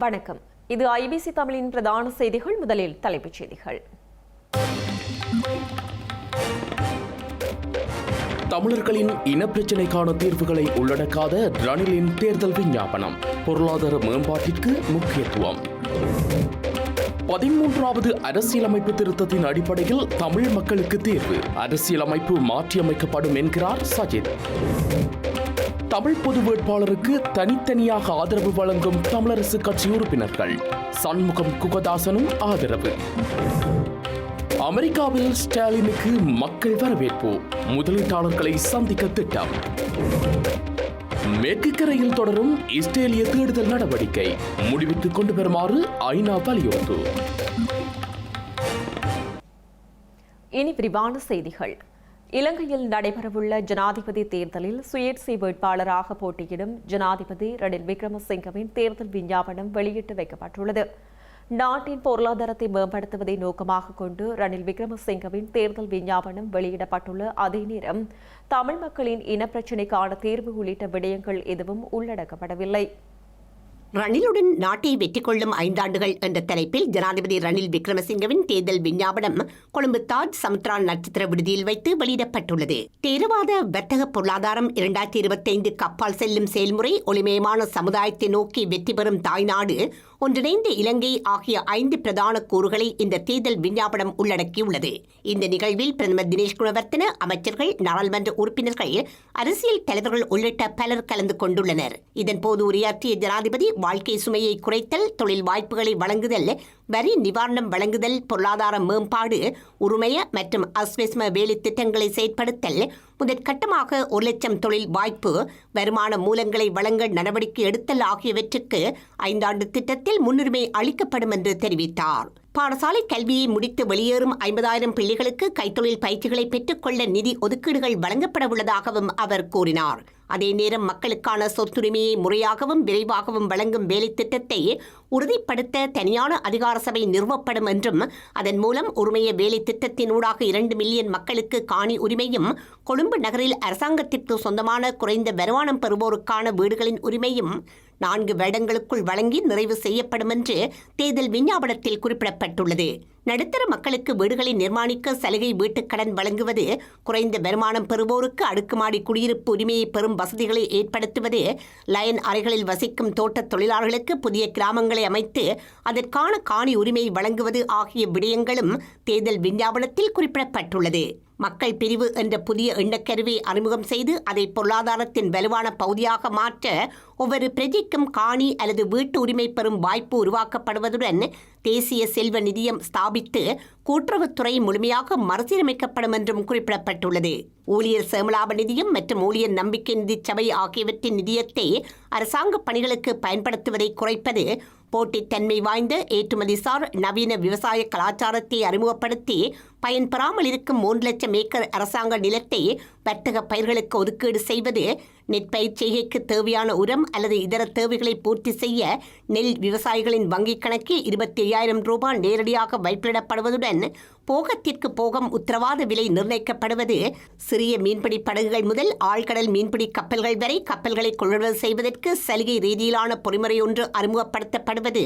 வணக்கம். இது ஐபிசி தமிழின் பிரதான செய்திகள். முதலில் தலைப்புச் செய்திகள். தமிழர்களின் இனப்பிரச்சினைக்கான தீர்வுகளை உள்ளடக்காத ரணிலின் தேர்தல் விஞ்ஞாபனம். பொருளாதார மேம்பாட்டிற்கு முக்கியத்துவம். பதிமூன்றாவது அரசியலமைப்பு திருத்தத்தின் அடிப்படையில் தமிழ் மக்களுக்கு தீர்வு. அரசியலமைப்பு மாற்றியமைக்கப்படும் என்கிறார் சஜித். தமிழ் பொது வேட்பாளருக்கு தனித்தனியாக ஆதரவு வழங்கும் தமிழரசு கட்சி உறுப்பினர்கள். சண்முகம் குகதாசனும் ஆதரவு. அமெரிக்காவில் ஸ்டாலினுக்கு மக்கள் வரவேற்பு. முதலீட்டாளர்களை சந்திக்க திட்டம். மேற்கு கரையில் தொடரும் இஸ்ரேலிய தேடுதல் நடவடிக்கை. முடிவுக்கு கொண்டு வருமாறு ஐநா வலியுறுத்து. இனி விரிவான செய்திகள். இலங்கையில் நடைபெறவுள்ள ஜனாதிபதி தேர்தலில் சுயேட்சை வேட்பாளராக போட்டியிடும் ஜனாதிபதி ரணில் விக்ரமசிங்கவின் தேர்தல் விஞ்ஞாபனம் வெளியிட்டு வைக்கப்பட்டுள்ளது. நாட்டின் பொருளாதாரத்தை மேம்படுத்துவதை நோக்கமாக கொண்டு ரணில் விக்ரமசிங்கவின் தேர்தல் விஞ்ஞாபனம் வெளியிடப்பட்டுள்ள அதே நேரம் தமிழ் மக்களின் இனப்பிரச்சினைக்கான தீர்வு உள்ளிட்ட விடயங்கள் எதுவும் உள்ளடக்கப்படவில்லை. ரணிலுடன் நாட்டை வெற்றி கொள்ளும் ஐந்தாண்டுகள் என்ற தலைப்பில் ஜனாதிபதி ரணில் விக்ரமசிங்கவின் தேர்தல் விஞ்ஞாபனம் கொழும்பு தாஜ் சமுத்ரா நட்சத்திர விடுதியில் வைத்து வெளியிடப்பட்டுள்ளது. தேரவாத வர்த்தக பொருளாதாரம் இரண்டாயிரத்தி இருபத்தைந்து கப்பால் செல்லும் செயல்முறை ஒளிமயமான சமுதாயத்தை நோக்கி வெற்றி பெறும் தாய்நாடு ஒன்றிணைந்த இலங்கை ஆகிய ஐந்து பிரதான கூறுகளை இந்த தேர்தல் விஞ்ஞாபனம் உள்ளடக்கியுள்ளது. இந்த நிகழ்வில் பிரதமர் தினேஷ் குணவர்த்தன அமைச்சர்கள் நாடாளுமன்ற உறுப்பினர்கள் அரசியல் தலைவர்கள் உள்ளிட்ட பலர் கலந்து கொண்டுள்ளனர். இதன்போது உரையாற்றிய ஜனாதிபதி வாழ்க்கை சுமையை குறைத்தல் தொழில் வாய்ப்புகளை வழங்குதல் வரி நிவாரணம் வழங்குதல் பொருளாதார மேம்பாடு உரிமைய மற்றும் அஸ்விஸ்ம வேலை திட்டங்களை செயற்படுத்தல் முதற்கட்டமாக ஒரு லட்சம் தொழில் வாய்ப்பு வருமான மூலங்களை வழங்க நடவடிக்கை எடுத்தல் ஆகியவற்றுக்கு ஐந்தாண்டு திட்டத்தில் முன்னுரிமை அளிக்கப்படும் என்று தெரிவித்தார். பாடசாலை கல்வியை முடித்து வெளியேறும் ஐம்பதாயிரம் பிள்ளைகளுக்கு கைத்தொழில் பயிற்சிகளை பெற்றுக்கொள்ள நிதி ஒதுக்கீடுகள் வழங்கப்பட உள்ளதாகவும் அவர் கூறினார். அதே நேரம் மக்களுக்கான சொத்துரிமையை முறையாகவும் விரைவாகவும் வழங்கும் வேலை திட்டத்தை உறுதிப்படுத்த தனியான அதிகார சபை நிறுவப்படும் என்றும் அதன் மூலம் உரிமைய வேலை திட்டத்தினூடாக இரண்டு மில்லியன் மக்களுக்கு காணி உரிமையும் கொழும்பு நகரில் அரசாங்கத்திற்கு சொந்தமான குறைந்த வருமானம் பெறுவோருக்கான வீடுகளின் உரிமையும் நான்கு வருடங்களுக்குள் வழங்கி நிறைவு செய்யப்படும் என்று தேர்தல் விஞ்ஞாபனத்தில் குறிப்பிடப்பட்டுள்ளது. நடுத்தர மக்களுக்கு வீடுகளை நிர்மாணிக்க சலுகை வீட்டுக் கடன் வழங்குவது குறைந்த வருமானம் பெறுவோருக்கு அடுக்குமாடி குடியிருப்பு உரிமையை பெறும் வசதிகளை ஏற்படுத்துவது லயன் அறைகளில் வசிக்கும் தோட்டத் தொழிலாளர்களுக்கு புதிய கிராமங்களை அமைத்து அதற்கான காணி உரிமை வழங்குவது ஆகிய விடயங்களும் தேர்தல் விஞ்ஞாபனத்தில் குறிப்பிடப்பட்டுள்ளது. மக்கள் பிரிவு என்ற புதிய எண்ணக்கருவை அறிமுகம் செய்து அதை பொருளாதாரத்தின் வலுவான பகுதியாக மாற்ற ஒவ்வொரு பிரஜைக்கும் காணி அல்லது வீட்டு உரிமை பெறும் வாய்ப்பு உருவாக்கப்படுவதுடன் தேசிய செல்வ நிதியம் ஸ்தாபித்து கூட்டுறவுத்துறை முழுமையாக மறுசீரமைக்கப்படும் என்றும் குறிப்பிடப்பட்டுள்ளது. ஊழியர் சேமலாப நிதியம் மற்றும் ஊழியர் நம்பிக்கை நிதி சபை ஆகியவற்றின் நிதியத்தை அரசாங்க பணிகளுக்கு பயன்படுத்துவதை குறைப்பது போட்டித்தன்மை வாய்ந்த ஏற்றுமதிசார் நவீன விவசாய கலாச்சாரத்தை அறிமுகப்படுத்தி பயன்பெறாமல் இருக்கும் மூன்று லட்சம் ஏக்கர் அரசாங்க நிலத்தை வர்த்தக பயிர்களுக்கு ஒதுக்கீடு செய்வது நெற்பயிர் செய்கைக்கு தேவையான உரம் அல்லது இதர தேவைகளை பூர்த்தி செய்ய நெல் விவசாயிகளின் வங்கிக் கணக்கில் இருபத்தி ஐயாயிரம் ரூபாய் நேரடியாக வைப்பிடப்படுவதுடன் போகத்திற்கு போகம் உத்தரவாத விலை நிர்ணயிக்கப்படுவது சிறிய மீன்பிடி படகுகள் முதல் ஆழ்கடல் மீன்பிடி கப்பல்கள் வரை கப்பல்களை கொள்வனவு செய்வதற்கு சலுகை ரீதியிலான பொறிமுறை ஒன்று அறிமுகப்படுத்தப்படுவது.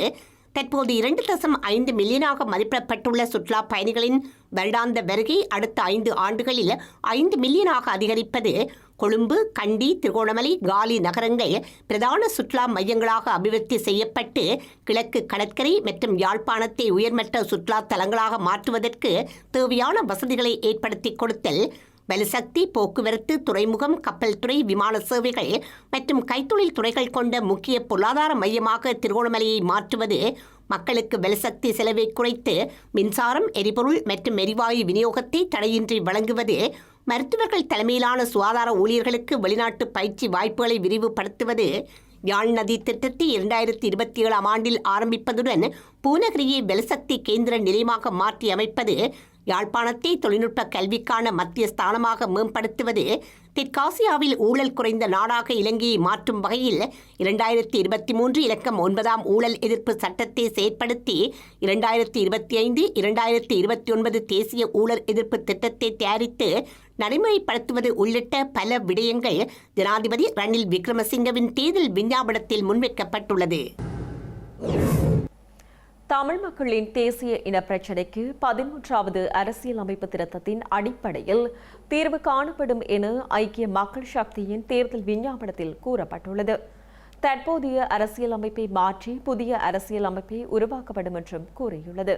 தற்போது இரண்டு தசம் ஐந்து மில்லியனாக மதிப்பிடப்பட்டுள்ள சுற்றுலா பயணிகளின் வருடாந்த வருகை அடுத்த ஐந்து ஆண்டுகளில் ஐந்து மில்லியனாக அதிகரிப்பது கொழும்பு கண்டி திருகோணமலை காலி நகரங்கள் பிரதான சுற்றுலா மையங்களாக அபிவிருத்தி செய்யப்பட்டு கிழக்கு கடற்கரை மற்றும் யாழ்ப்பாணத்தை உயர்மட்ட சுற்றுலா தலங்களாக மாற்றுவதற்கு தேவையான வசதிகளை ஏற்படுத்தி கொடுத்தல் வலுசக்தி போக்குவரத்து துறைமுகம் கப்பல் துறை விமான சேவைகள் மற்றும் கைத்தொழில் துறைகள் கொண்ட முக்கிய பொருளாதார மையமாக திருகோணமலையை மாற்றுவது மக்களுக்கு வலுசக்தி செலவை குறைத்து மின்சாரம் எரிபொருள் மற்றும் எரிவாயு விநியோகத்தை தடையின்றி வழங்குவது மருத்துவர்கள் தலைமையிலான சுகாதார ஊழியர்களுக்கு வெளிநாட்டு பயிற்சி வாய்ப்புகளை விரிவுபடுத்துவது யாழ் நதி திட்டத்தை இரண்டாயிரத்தி இருபத்தி ஏழாம் ஆண்டில் ஆரம்பிப்பதுடன் பூநகரியை வெலசக்தி கேந்திர நிலையமாக மாற்றி அமைப்பது யாழ்ப்பாணத்தை தொழில்நுட்ப கல்விக்கான மத்திய ஸ்தானமாக மேம்படுத்துவது தெற்காசியாவில் ஊழல் குறைந்த நாடாக இலங்கையை மாற்றும் வகையில் இரண்டாயிரத்தி இருபத்தி மூன்று இலக்கம் ஒன்பதாம் ஊழல் எதிர்ப்பு சட்டத்தை செயற்படுத்தி இரண்டாயிரத்தி இருபத்தி ஐந்து இரண்டாயிரத்தி இருபத்தி ஒன்பது தேசிய ஊழல் எதிர்ப்பு திட்டத்தை தயாரித்து நடைமுறைப்படுத்துவது உள்ளிட்ட பல விடயங்கள் ஜனாதிபதி ரணில் விக்ரமசிங்கவின் தேர்தல் விஞ்ஞாபனத்தில் முன்வைக்கப்பட்டுள்ளது. தமிழ் மக்களின் தேசிய இன பிரச்சினைக்கு பதிமூன்றாவது அரசியலமைப்பு திருத்தத்தின் அடிப்படையில் தீர்வு காணப்படும் என ஐக்கிய மக்கள் சக்தியின் தேர்தல் விஞ்ஞாபனத்தில் கூறப்பட்டுள்ளது. தற்போதைய அரசியலமைப்பை மாற்றி புதிய அரசியலமைப்பை உருவாக்கப்படும் என்றும் கூறியுள்ளது.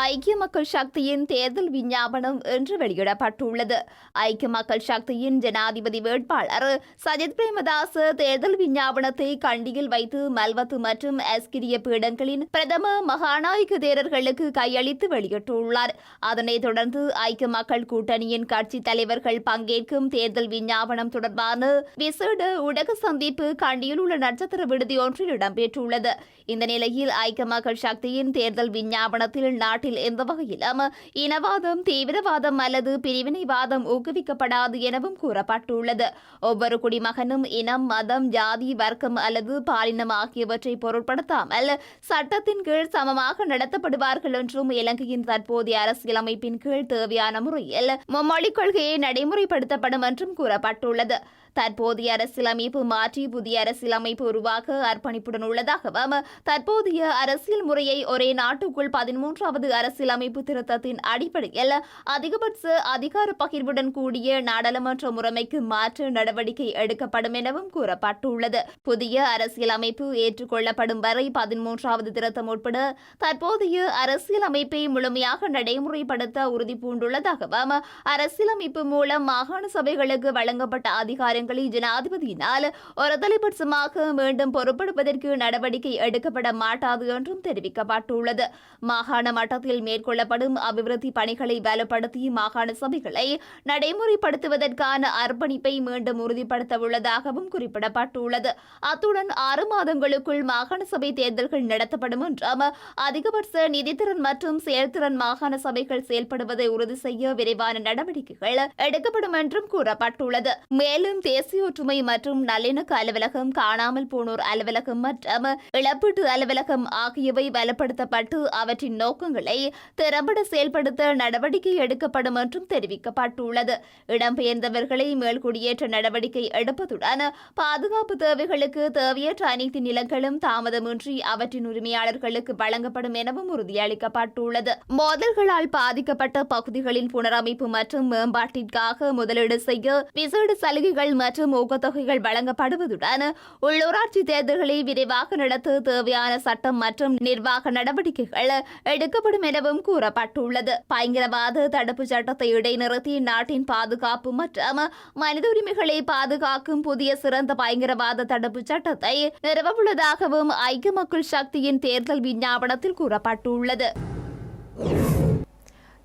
ஐக்கிய மக்கள் சக்தியின் தேர்தல் விஞ்ஞாபனம் இன்று வெளியிடப்பட்டுள்ளது. ஐக்கிய மக்கள் சக்தியின் ஜனாதிபதி வேட்பாளர் சஜித் பிரேமதாஸ் தேர்தல் விஞ்ஞாபனத்தை கண்டியில் வைத்து மல்வத்து மற்றும் அஸ்கிரிய பீடங்களின் பிரதம மகாநாயக தேரர்களுக்கு கையளித்து வெளியிட்டுள்ளார். அதனைத் தொடர்ந்து ஐக்கிய மக்கள் கூட்டணியின் கட்சி தலைவர்கள் பங்கேற்கும் தேர்தல் விஞ்ஞாபனம் தொடர்பான விசேட ஊடக சந்திப்பு கண்டியில் உள்ள நட்சத்திர விடுதி ஒன்றில் இடம்பெற்றுள்ளது. இந்த நிலையில் ஐக்கிய மக்கள் சக்தியின் தேர்தல் விஞ்ஞாபனத்தில் நாட்டு நாட்டில் எந்த வகையிலும் இனவாதம் தீவிரவாதம் அல்லது பிரிவினைவாதம் ஊக்குவிக்கப்படாது எனவும் கூறப்பட்டுள்ளது. ஒவ்வொரு குடிமகனும் இனம் மதம் ஜாதி வர்க்கம் அல்லது பாலினம் ஆகியவற்றை பொருட்படுத்தாமல் சட்டத்தின் கீழ் சமமாக நடத்தப்படுவார்கள் என்றும் இலங்கையின் தற்போதைய அரசியலமைப்பின் கீழ் தேவையான முறையில் மும்மொழிக் கொள்கையை நடைமுறைப்படுத்தப்படும் என்றும் கூறப்பட்டுள்ளது. தற்போதைய அரசியலமைப்பு மாற்றி புதிய அரசியலமைப்பு உருவாக்க அர்ப்பணிப்புடன் உள்ளதாகவும் தற்போதைய அரசியல் முறையை ஒரே நாட்டுக்குள் பதிமூன்றாவது அரசியலமைப்பு திருத்தத்தின் அடிப்படையில் அதிகபட்ச அதிகார பகிர்வுடன் கூடிய நாடாளுமன்ற முறைமைக்கு மாற்று நடவடிக்கை எடுக்கப்படும் எனவும் கூறப்பட்டுள்ளது. புதிய அரசியலமைப்பு ஏற்றுக்கொள்ளப்படும் வரை பதிமூன்றாவது திருத்தம் உட்பட தற்போதைய அரசியலமைப்பை முழுமையாக நடைமுறைப்படுத்த உறுதி பூண்டுள்ளதாகவும் அரசியலமைப்பு மூலம் மாகாண சபைகளுக்கு வழங்கப்பட்ட அதிகாரம் ஜனாதிபதியினால் ஒரு தலைபட்சமாக மீண்டும் பொறுப்படுவதற்கு நடவடிக்கை எடுக்கப்பட மாட்டாது என்றும் தெரிவிக்கப்பட்டுள்ளது. மாகாண மட்டத்தில் மேற்கொள்ளப்படும் அபிவிருத்தி பணிகளை வலுப்படுத்தி மாகாண சபைகளை நடைமுறைப்படுத்துவதற்கான அர்ப்பணிப்பை மீண்டும் உறுதிப்படுத்த உள்ளதாகவும் குறிப்பிடப்பட்டுள்ளது. அத்துடன் ஆறு மாதங்களுக்குள் மாகாண சபை தேர்தல்கள் நடத்தப்படும் என்றும் அதிகபட்ச நிதித்திறன் மற்றும் செயல்திறன் மாகாண சபைகள் செயல்படுவதை உறுதி செய்ய விரைவான நடவடிக்கைகள் எடுக்கப்படும் என்றும் கூறப்பட்டுள்ளது. மேலும் தேசிய ஒற்றுமை மற்றும் நல்லிணக்க அலுவலகம் காணாமல் போனோர் அலுவலகம் மற்றும் இழப்பீட்டு அலுவலகம் ஆகியவை பலப்படுத்தப்பட்டு அவற்றின் நோக்கங்களை திறம்பட செயல்படுத்த நடவடிக்கை எடுக்கப்படும் என்றும் தெரிவிக்கப்பட்டுள்ளது. இடம்பெயர்ந்தவர்களை மேல்குடியேற்ற நடவடிக்கை எடுப்பதுடன் பாதுகாப்பு தேவைகளுக்கு தேவையற்ற அனைத்து நிலங்களும் தாமதமின்றி அவற்றின் உரிமையாளர்களுக்கு வழங்கப்படும் எனவும் உறுதியளிக்கப்பட்டுள்ளது. மோதல்களால் பாதிக்கப்பட்ட பகுதிகளின் புனரமைப்பு மற்றும் மேம்பாட்டிற்காக முதலீடு செய்ய விசேட சலுகைகள் மற்றும் ஊக்கத்தொகைகள் வழங்கப்படுவதுடன் உள்ளூராட்சி தேர்தல்களை விரைவாக நடத்த தேவையான சட்டம் மற்றும் நிர்வாக நடவடிக்கைகள் எடுக்கப்படும் எனவும் கூறப்பட்டுள்ளது. பயங்கரவாத தடுப்பு சட்டத்தை இடைநிறுத்தி நாட்டின் பாதுகாப்பு மற்றும் மனித உரிமைகளை பாதுகாக்கும் புதிய சிறந்த பயங்கரவாத தடுப்பு சட்டத்தை நிறுவவுள்ளதாகவும் ஐக்கிய மக்கள் சக்தியின் தேர்தல் விஞ்ஞாபனத்தில் கூறப்பட்டுள்ளது.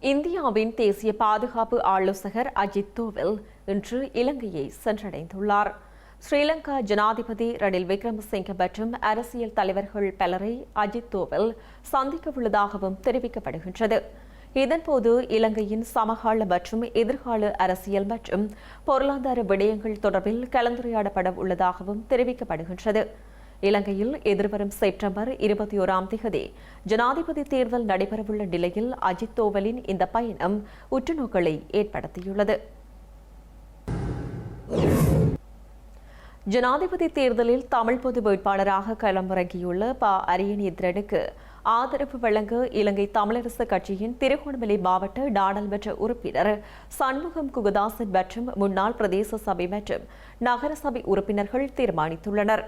இந்தியாவின் தேசிய பாதுகாப்பு ஆலோசகர் அஜித் தோவல் இன்று இலங்கையை சென்றடைந்துள்ளார். ஸ்ரீலங்கா ஜனாதிபதி ரணில் விக்ரமசிங்க மற்றும் அரசியல் தலைவர்கள் பலரை அஜித் தோவல் சந்திக்க உள்ளதாகவும் தெரிவிக்கப்படுகின்றது. இதன்போது இலங்கையின் சமகால மற்றும் எதிர்கால அரசியல் மற்றும் பொருளாதார விடயங்கள் தொடர்பில் கலந்துரையாடப்பட உள்ளதாகவும் தெரிவிக்கப்படுகின்றது. இலங்கையில் எதிர்வரும் செப்டம்பர் இருபத்தி ஓராம் தேதி ஜனாதிபதி தேர்தல் நடைபெறவுள்ள நிலையில் அஜித் தோவலின் இந்த பயணம் உற்றுநோக்களை ஏற்படுத்தியுள்ளது. ஜனாதிபதி தேர்தலில் தமிழ் பொது வேட்பாளராக களமிறங்கியுள்ள ப. அரியநேந்திரனுக்கு ஆதரவு வழங்க இலங்கை தமிழரசு கட்சியின் திருகோணமலை மாவட்ட நாடாளுமன்ற உறுப்பினர் சண்முகம் குகதாசன் மற்றும் முன்னாள் பிரதேச சபை மற்றும் நகரசபை உறுப்பினர்கள் தீர்மானித்துள்ளனர்.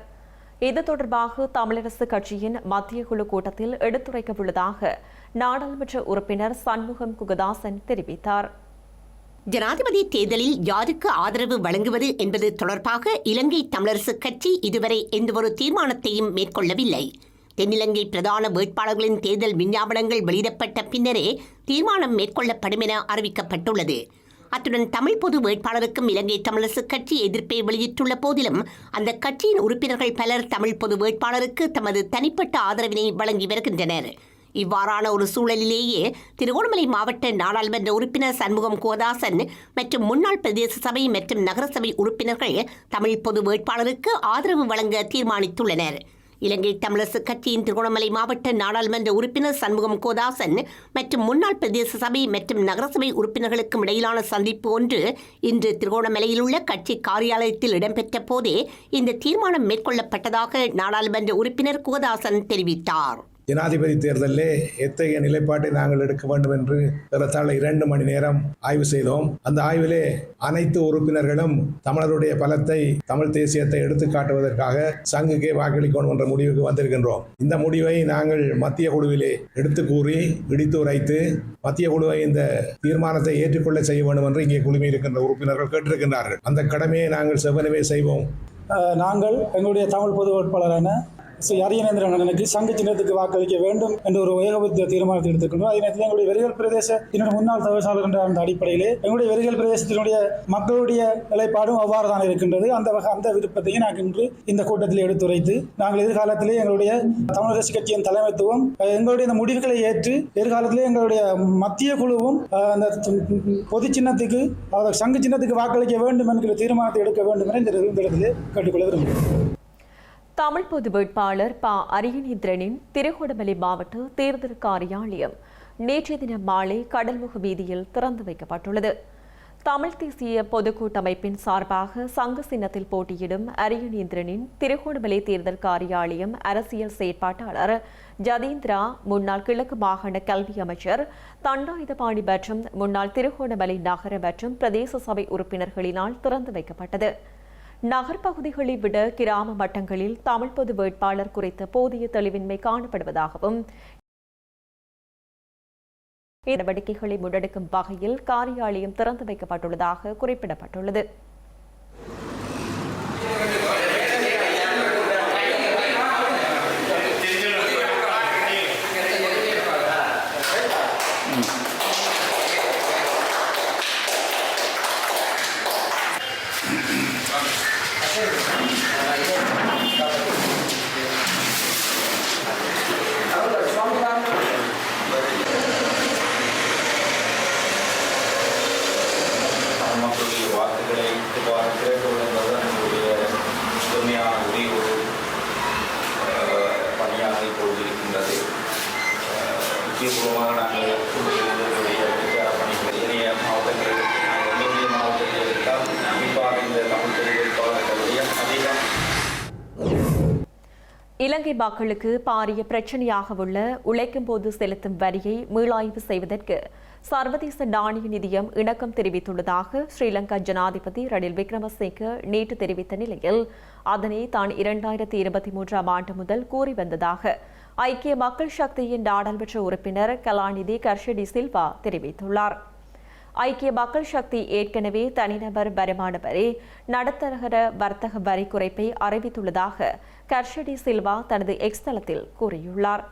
இது தொடர்பாக தமிழரசு கட்சியின் மத்திய குழு கூட்டத்தில் எடுத்துரைக்க உள்ளதாக நாடாளுமன்ற உறுப்பினர் சண்முகம் குகதாசன் தெரிவித்தார். ஜனாதிபதி தேர்தலில் யாருக்கு ஆதரவு வழங்குவது என்பது தொடர்பாக இலங்கை தமிழரசு கட்சி இதுவரை எந்தவொரு தீர்மானத்தையும் மேற்கொள்ளவில்லை. தென்னிலங்கை பிரதான வேட்பாளர்களின் தேர்தல் விஞ்ஞாபனங்கள் வெளியிடப்பட்ட பின்னரே தீர்மானம் மேற்கொள்ளப்படும் என அறிவிக்கப்பட்டுள்ளது. அத்துடன் தமிழ் பொது வேட்பாளருக்கும் இலங்கை தமிழரசு கட்சி எதிர்ப்பை வெளியிட்டுள்ள போதிலும் அந்த கட்சியின் உறுப்பினர்கள் பலர் தமிழ் பொது வேட்பாளருக்கு தமது தனிப்பட்ட ஆதரவினை வழங்கி வருகின்றனர். இவ்வாறான ஒரு சூழலிலேயே திருகோணமலை மாவட்ட நாடாளுமன்ற உறுப்பினர் சண்முகம் கோதாசன் மற்றும் முன்னாள் பிரதேச சபை மற்றும் நகரசபை உறுப்பினர்கள் தமிழ் பொது வேட்பாளருக்கு ஆதரவு வழங்க தீர்மானித்துள்ளனர். இலங்கை தமிழரசு கட்சியின் திருகோணமலை மாவட்ட நாடாளுமன்ற உறுப்பினர் சண்முகம் கோதாசன் மற்றும் முன்னாள் பிரதேச சபை மற்றும் நகரசபை உறுப்பினர்களுக்கும் இடையிலான சந்திப்பு ஒன்று இன்று திருகோணமலையில் உள்ள கட்சி காரியாலயத்தில் இடம்பெற்ற போதே இந்த தீர்மானம் மேற்கொள்ளப்பட்டதாக நாடாளுமன்ற உறுப்பினர் கோதாசன் தெரிவித்தார். ஜனாதிபதி தேர்தலிலே எத்தகைய நிலைப்பாட்டை நாங்கள் எடுக்க வேண்டும் என்று ஏறத்தாழ இரண்டு மணி நேரம் ஆய்வு செய்தோம். அந்த ஆய்விலே அனைத்து உறுப்பினர்களும் தமிழருடைய பலத்தை தமிழ் தேசியத்தை எடுத்து காட்டுவதற்காக சங்குக்கே வாக்களிக்கணும் என்ற முடிவுக்கு வந்திருக்கின்றோம். இந்த முடிவை நாங்கள் மத்திய குழுவிலே எடுத்து கூறி இடித்து உரைத்து மத்திய குழுவை இந்த தீர்மானத்தை ஏற்றுக்கொள்ள செய்ய வேண்டும் என்று இங்கே குழுமி இருக்கின்ற உறுப்பினர்கள் கேட்டிருக்கின்றார்கள். அந்த கடமையை நாங்கள் செவ்வனவே செய்வோம். நாங்கள் எங்களுடைய தமிழ் பொது வேட்பாளரான ஸ்ரீ அரியநேந்திர அண்ணனுக்கு சங்க சின்னத்துக்கு வாக்களிக்க வேண்டும் என்ற ஒரு ஏகபத்திய தீர்மானத்தை எடுத்துக்கொண்டோம் அதே நேரத்தில் எங்களுடைய வெறிகள் பிரதேசத்தினுடைய முன்னாள் தவிசாளர் என்ற அந்த அடிப்படையிலே எங்களுடைய வெறிகள் பிரதேசத்தினுடைய மக்களுடைய நிலைப்பாடும் அவ்வாறு தான் இருக்கின்றது. அந்த வகை அந்த விருப்பத்தையும் நாங்கள் இன்று இந்த கூட்டத்தில் எடுத்துரைத்து நாங்கள் எதிர்காலத்திலே எங்களுடைய தமிழரசு கட்சியின் தலைமைத்துவம் எங்களுடைய இந்த முடிவுகளை ஏற்று எதிர்காலத்திலே எங்களுடைய மத்திய குழுவும் அந்த பொது சின்னத்துக்கு அதாவது சங்க சின்னத்துக்கு வாக்களிக்க வேண்டும் என்கிற தீர்மானத்தை எடுக்க வேண்டும் என இந்த இந்த இடத்திலே கேட்டுக்கொள்ள விரும்புகிறேன் தமிழ் பொது வேட்பாளர் ப. அரியநேந்திரனின் திருகோணமலை மாவட்ட தேர்தல் காரியாலயம் நேற்றைய தினம் மாலை கடல்முக வீதியில் திறந்து வைக்கப்பட்டுள்ளது. தமிழ் தேசிய பொதுக்கூட்டமைப்பின் சார்பாக சங்க சின்னத்தில் போட்டியிடும் அரியநேந்திரனின் திருகோணமலை தேர்தல் காரியாலயம் அரசியல் செயற்பாட்டாளர் ஜதீந்திரா முன்னாள் கிழக்கு மாகாண கல்வி அமைச்சர் தண்டாயுதபாணி மற்றும் முன்னாள் திருகோணமலை நகர மற்றும் பிரதேச சபை உறுப்பினர்களினால் திறந்து வைக்கப்பட்டது. நகர்ப்பகுதிகளை விட கிராம மட்டங்களில் தமிழ் பொது வேட்பாளர் குறித்த போதிய தெளிவின்மை காணப்படுவதாகவும் நடவடிக்கைகளை முன்னெடுக்கும் வகையில் காரியாலயம் திறந்து வைக்கப்பட்டுள்ளதாக குறிப்பிடப்பட்டுள்ளது மக்களுடைய வாக்குகளை இவ்வாறு திரட்டுவது என்பது நம்முடைய முதன்மையான ஒரே ஒரு அஹ், பணியாக இப்பொழுது இருக்கின்றது அஹ், முக்கியபூர்வமாக நாங்கள் எங்களுடைய பிரச்சார பணிகள் ஏனைய மாவட்டங்களில் நாங்கள் எங்களுடைய மாவட்டத்தில் எடுத்தால் குறிப்பாக இந்த தமிழ் பொது வேட்பாளர்களுடைய அதிகம் இலங்கை மக்களுக்கு பாரிய பிரச்சனையாக உள்ள உழைக்கும் போது செலுத்தும் வரியை மீளாய்வு செய்வதற்கு சர்வதேச நாணய நிதியம் இணக்கம் தெரிவித்துள்ளதாக ஸ்ரீலங்கா ஜனாதிபதி ரணில் விக்ரமசிங்க நேற்று தெரிவித்த நிலையில் அதனை தான் இரண்டாயிரத்தி இருபத்தி மூன்றாம் ஆண்டு முதல் கூறி வந்ததாக ஐக்கிய மக்கள் சக்தியின் நாடாளுமன்ற உறுப்பினர் கலாநிதி கர்ஷடி சில்வா தெரிவித்துள்ளார். ஐக்கிய மக்கள் சக்தி ஏற்கனவே தனிநபர் வருமான வரி நடத்தகர வர்த்தக வரி குறைப்பை அறிவித்துள்ளதாக கர்ஷடி சில்வா தனது எக்ஸ் தளத்தில் கூறியுள்ளார்.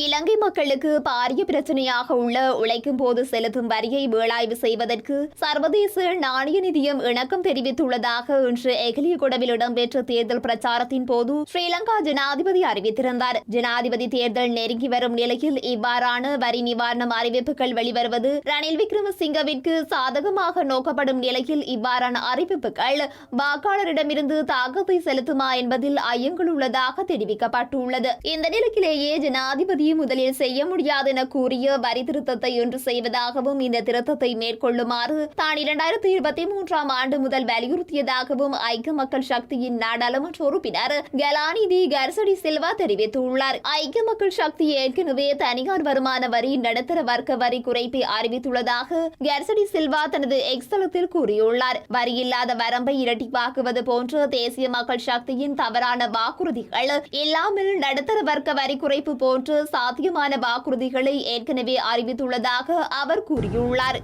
இலங்கை மக்களுக்கு பாரிய பிரச்சனையாக உள்ள உழைக்கும் போது செலுத்தும் வரியை வேளாய்வு செய்வதற்கு சர்வதேச நாணய நிதியம் இணக்கம் தெரிவித்துள்ளதாக இன்று எகலியகுடவில் இடம்பெற்ற தேர்தல் பிரச்சாரத்தின் போது ஸ்ரீலங்கா ஜனாதிபதி அறிவித்திருந்தார். ஜனாதிபதி தேர்தல் நெருங்கி வரும் நிலையில் இவ்வாறான வரி நிவாரணம் அறிவிப்புகள் வெளிவருவது ரணில் விக்ரமசிங்கவிற்கு சாதகமாக நோக்கப்படும் நிலையில் இவ்வாறான அறிவிப்புகள் வாக்காளரிடமிருந்து தாக்கத்தை செலுத்துமா என்பதில் ஐயங்கள் உள்ளதாக தெரிவிக்கப்பட்டுள்ளது. இந்த நிலையிலேயே ஜனாதிபதி முதலில் செய்ய முடியாது என கூறிய வரி திருத்தத்தை ஒன்று செய்வதாகவும் இந்த திருத்தத்தை மேற்கொள்ளுமாறு தான் இரண்டாயிரத்தி இருபத்தி மூன்றாம் ஆண்டு முதல் வலியுறுத்தியதாகவும் ஐக்கிய மக்கள் சக்தியின் நாடாளுமன்ற உறுப்பினர் கலாநிதி கர்சடி சில்வா தெரிவித்துள்ளார். ஐக்கிய மக்கள் சக்தி ஏற்கனவே தனியார் வருமான வரி நடுத்தர வர்க்க வரி குறைப்பை அறிவித்துள்ளதாக கர்சடி சில்வா தனது எக்ஸ் தளத்தில் கூறியுள்ளார். வரி இல்லாத வரம்பை இரட்டிப்பாக்குவது போன்ற தேசிய மக்கள் சக்தியின் தவறான வாக்குறுதிகள் இல்லாமல் நடுத்தர வர்க்க வரி குறைப்பு போன்று சாத்தியமான வாக்குறுதிகளை ஏற்கனவே அறிவித்துள்ளதாக அவர் கூறியுள்ளார்.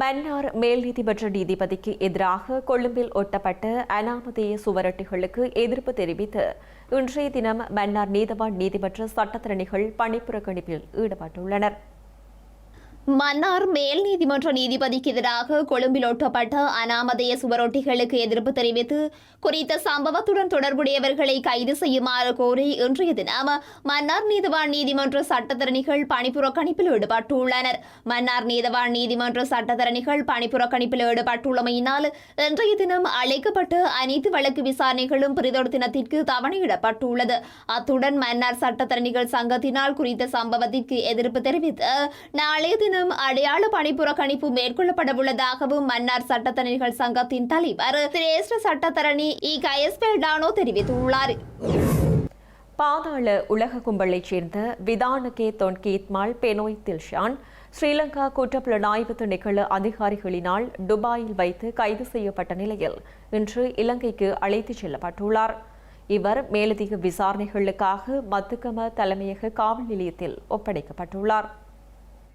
மன்னார் மேல் நீதிமன்ற நீதிபதிக்கு எதிராக கொழும்பில் ஒட்டப்பட்ட அனாமதேய சுவரொட்டிகளுக்கு எதிர்ப்பு தெரிவித்து இன்றைய தினம் மன்னார் நீதவான் நீதிமன்ற சட்டத்திறனிகள் பணிப்புறக்கணிப்பில் ஈடுபட்டுள்ளனர். மன்னார் மேல் நீதிமன்ற நீதிபதிக்கு எதிராக கொழும்பில் ஒட்டப்பட்ட அனாமதேய சுவரொட்டிகளுக்கு எதிர்ப்பு தெரிவித்து குறித்த சம்பவத்துடன் தொடர்புடையவர்களை கைது செய்யுமாறு கோரி இன்றைய தினம் மன்னார் நீதவான் நீதிமன்ற சட்டத்தரணிகள் பணிப்புறக்கணிப்பில் ஈடுபட்டுள்ளனர். மன்னார் நீதவான் நீதிமன்ற சட்டத்தரணிகள் பணிப்புறக்கணிப்பில் ஈடுபட்டுள்ளமையினால் இன்றைய தினம் அழைக்கப்பட்டு அனைத்து வழக்கு விசாரணைகளும் பிரிதொரு தினத்திற்கு தவணையிடப்பட்டுள்ளது. அத்துடன் மன்னார் சட்டத்தரணிகள் சங்கத்தினால் குறித்த சம்பவத்திற்கு எதிர்ப்பு தெரிவித்து நாளைய தினம் அடையாள பணிப்புறக்கணிப்பு மேற்கொள்ளப்படவுள்ளதாகவும் மன்னார் சட்டத்தரணிகள் சங்கத்தின் தலைவர் சிரேஷ்ட சட்டத்தரணி இ. கயஸ்பெல்டானோ தெரிவித்துள்ளார். பாதாள உலக கும்பலைச் சேர்ந்த விதான கே தொன்கீத்மால் பெனோய் தில்ஷான் ஸ்ரீலங்கா குற்றப்புலனாய்வு திணைக்கள அதிகாரிகளினால் துபாயில் வைத்து கைது செய்யப்பட்ட நிலையில் இன்று இலங்கைக்கு அழைத்துச் செல்லப்பட்டுள்ளார். இவர் மேலதிக விசாரணைகளுக்காக மத்துக்கம தலைமையக காவல் நிலையத்தில் ஒப்படைக்கப்பட்டுள்ளார்.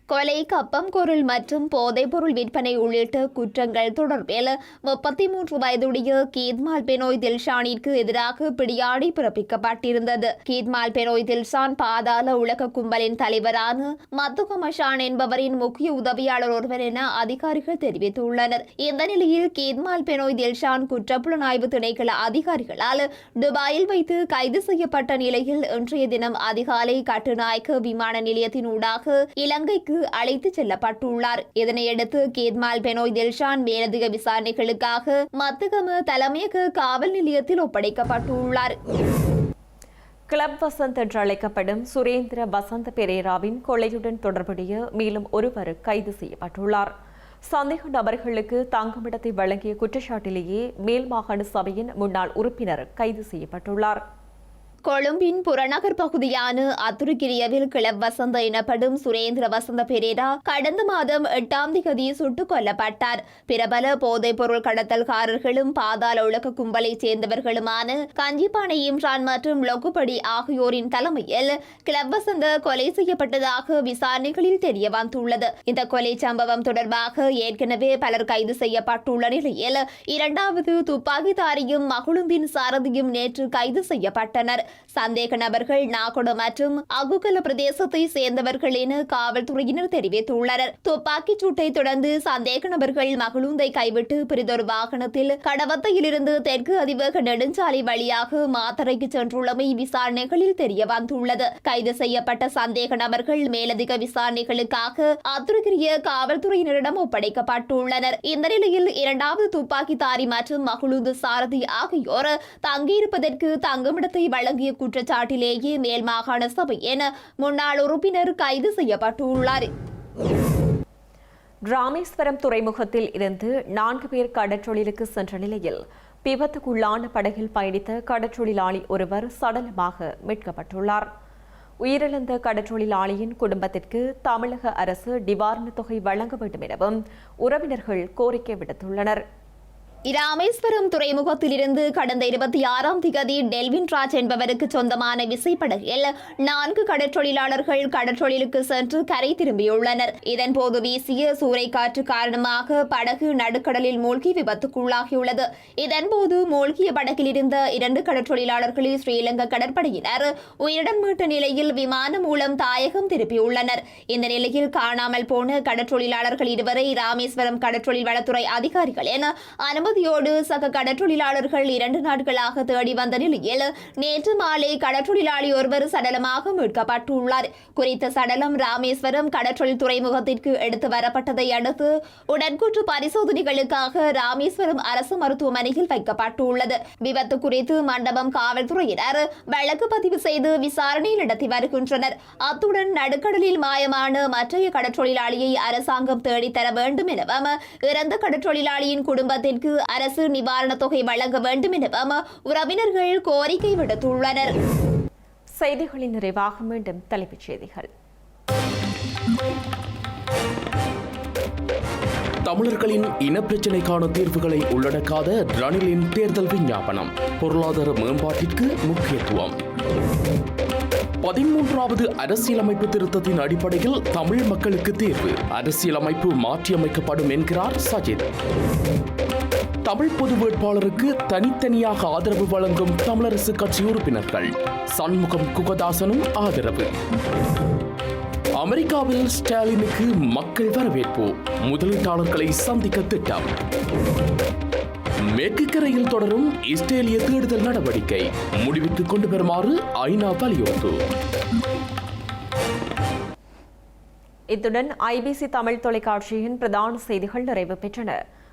கொலை கப்பம் குரல் மற்றும் போதைப்பொருள் விற்பனை உள்ளிட்ட குற்றங்கள் தொடர்பில் முப்பத்தி மூன்று வயதுடைய கீத்மால் பெனோய் தில்ஷானிற்கு எதிராக பிடியாடி பிறப்பிக்கப்பட்டிருந்தது. கீத்மால் பெனோய் தில்ஷான் பாதாள உலக கும்பலின் தலைவரான மத்துகமஷான் என்பவரின் முக்கிய உதவியாளர் ஒருவர் என அதிகாரிகள் தெரிவித்துள்ளனர். இந்த நிலையில் கீத்மால் பெனோய் தில்ஷான் குற்றப்புலனாய்வு திணைக்கள அதிகாரிகளால் துபாயில் வைத்து கைது செய்யப்பட்ட நிலையில் இன்றைய தினம் அதிகாலை கட்டுநாயக்க விமான நிலையத்தின் ஊடாக இலங்கைக்கு அழைத்துச் செல்லப்பட்டுள்ளார். இதனையடுத்து கேத்மால் பெனோய் தில்ஷான் மேலதிக விசாரணைகளுக்காக மத்தகம தலைமையக காவல் நிலையத்தில் ஒப்படைக்கப்பட்டுள்ளார். கிளப் வசந்த் என்று அழைக்கப்படும் சுரேந்திர வசந்த பெரேராவின் கொலையுடன் தொடர்புடைய மேலும் ஒருவர் கைது செய்யப்பட்டுள்ளார். சந்தேக நபர்களுக்கு தங்குமிடத்தை வழங்கிய குற்றச்சாட்டிலேயே மேல் மாகாண சபையின் முன்னாள் உறுப்பினர் கைது செய்யப்பட்டுள்ளார். கொழும்பின் புறநகர் பகுதியான அத்துருக்கிரியவில் கிளப் வசந்த எனப்படும் சுரேந்திர வசந்த பெரேரா கடந்த மாதம் எட்டாம் திகதி சுட்டுக் கொல்லப்பட்டார். பிரபல போதைப் பொருள் கடத்தல்காரர்களும் பாதாள உலக கும்பலைச் சேர்ந்தவர்களுமான கஞ்சிப்பானை இம்ரான் மற்றும் லொகுபடி ஆகியோரின் தலைமையில் கிளப் வசந்த கொலை செய்யப்பட்டதாக விசாரணைகளில் தெரிய வந்துள்ளது. இந்த கொலை சம்பவம் தொடர்பாக ஏற்கனவே பலர் கைது செய்யப்பட்டுள்ள நிலையில் இரண்டாவது துப்பாக்கிதாரியும் மகுழும்பின் சாரதியும் நேற்று கைது செய்யப்பட்டனர். சந்தேக நபர்கள் நாகொட மற்றும் அகுகல பிரதேசத்தை சேர்ந்தவர்கள் என காவல்துறையினர் தெரிவித்துள்ளனர். துப்பாக்கிச் சூட்டை தொடர்ந்து சந்தேக நபர்கள் மகளுந்தை கைவிட்டு பிரிதொரு வாகனத்தில் கடவத்தையிலிருந்து தெற்கு அதிவேக நெடுஞ்சாலை வழியாக மாத்தரைக்கு சென்றுள்ளமை விசாரணைகளில் தெரிய வந்துள்ளது கைது செய்யப்பட்ட சந்தேக நபர்கள் மேலதிக விசாரணைகளுக்காக அத்துருக்கிரிய காவல்துறையினரிடம் ஒப்படைக்கப்பட்டுள்ளனர். இந்த நிலையில் இரண்டாவது துப்பாக்கிதாரி மற்றும் மகளுந்து சாரதி ஆகியோர் தங்கியிருப்பதற்கு தங்குமிடத்தை வழங்க வழங்கிய குற்றச்சாட்டிலேயே மேல் மாகாண சபையின் முன்னாள் உறுப்பினர் கைது செய்யப்பட்டுள்ளார். ராமேஸ்வரம் துறைமுகத்தில் இருந்து நான்கு பேர் கடற்றொழிலுக்கு சென்ற நிலையில் விபத்துக்குள்ளான படகில் பயணித்த கடற்றொழிலாளி ஒருவர் சடலமாக மீட்கப்பட்டுள்ளார். உயிரிழந்த கடற்றொழிலாளியின் குடும்பத்திற்கு தமிழக அரசு நிவாரணத் தொகை வழங்க வேண்டும் எனவும் உறவினர்கள் கோரிக்கை விடுத்துள்ளனர். இராமேஸ்வரம் துறைமுகத்திலிருந்து கடந்த இருபத்தி ஆறாம் திகதி டெல்வின் ராஜ் என்பவருக்கு சொந்தமான விசைப்படகில் நான்கு கடற்றொழிலாளர்கள் கடற்றொழிலுக்கு சென்று கரை திரும்பியுள்ளனர். இதன்போது வீசிய சூறைக்காற்று காரணமாக படகு நடுக்கடலில் மூழ்கி விபத்துக்குள்ளாகியுள்ளது. இதன்போது மூழ்கிய படகில் இருந்த இரண்டு கடற்றொழிலாளர்களை ஸ்ரீலங்கா கடற்படையினர் உயிரிடம் மீட்ட நிலையில் விமானம் மூலம் தாயகம் திருப்பியுள்ளனர். இந்த நிலையில் காணாமல் போன கடற்றொழிலாளர்கள் இருவரை ராமேஸ்வரம் கடற்றொழில் வளத்துறை அதிகாரிகளின் அனுமதியோடு சக கடற்றொழிலாளர்கள் இரண்டு நாட்களாக தேடி வந்த நிலையில் நேற்று மாலை கடற்றொழிலாளி ஒருவர் சடலமாக மீட்கப்பட்டுள்ளார். குறித்த சடலம் ராமேஸ்வரம் கடற்றொழில் துறைமுகத்திற்கு எடுத்து வரப்பட்டதை அடுத்து உடற்கூற்று பரிசோதனைகளுக்காக ராமேஸ்வரம் அரசு மருத்துவமனையில் வைக்கப்பட்டுள்ளது. விபத்து குறித்து மண்டபம் காவல்துறையினர் வழக்கு பதிவு செய்து விசாரணை நடத்தி வருகின்றனர். அத்துடன் நடுக்கடலில் மாயமான மற்றைய கடற்றொழிலாளியை அரசாங்கம் தேடித்தர வேண்டும் எனவும் இறந்த கடற்றொழிலாளியின் குடும்பத்திற்கு அரசு நிவாரணத் தொகை வழங்க வேண்டும் எனவும் உறவினர்கள் கோரிக்கை விடுத்துள்ளனர். செய்திகளின் நிறைவாக மீண்டும் தலைப்புச் செய்திகள். தமிழர்களின் இனப்பிரச்சினைக்கான தீர்வுகளை உள்ளடக்காத ரணிலின் தேர்தல் விஞ்ஞாபனம் பொருளாதார மேம்பாட்டிற்கு முக்கியத்துவம். பதிமூன்றாவது அரசியலமைப்பு திருத்தத்தின் அடிப்படையில் தமிழ் மக்களுக்கு தீர்வு அரசியலமைப்பு மாற்றியமைக்கப்படும் என்கிறார் சஜித். தமிழ் பொது வேட்பாளருக்கு தனித்தனியாக ஆதரவு வழங்கும் தமிழரசு கட்சி உறுப்பினர்கள். சண்முகம் குகதாசனும் ஆதரவு. அமெரிக்காவில் ஸ்டாலினுக்கு மக்கள் வரவேற்பு. முதலீட்டாளர்களை சந்திக்க திட்டம். மேற்கு கரையில் தொடரும் இஸ்ரேலிய தேடுதல் நடவடிக்கை முடிவுக்கு கொண்டு வருமாறு ஐநா வலியுறுத்து. இத்துடன் ஐபிசி தமிழ் தொலைக்காட்சியின் பிரதான செய்திகள் நிறைவு பெற்றன.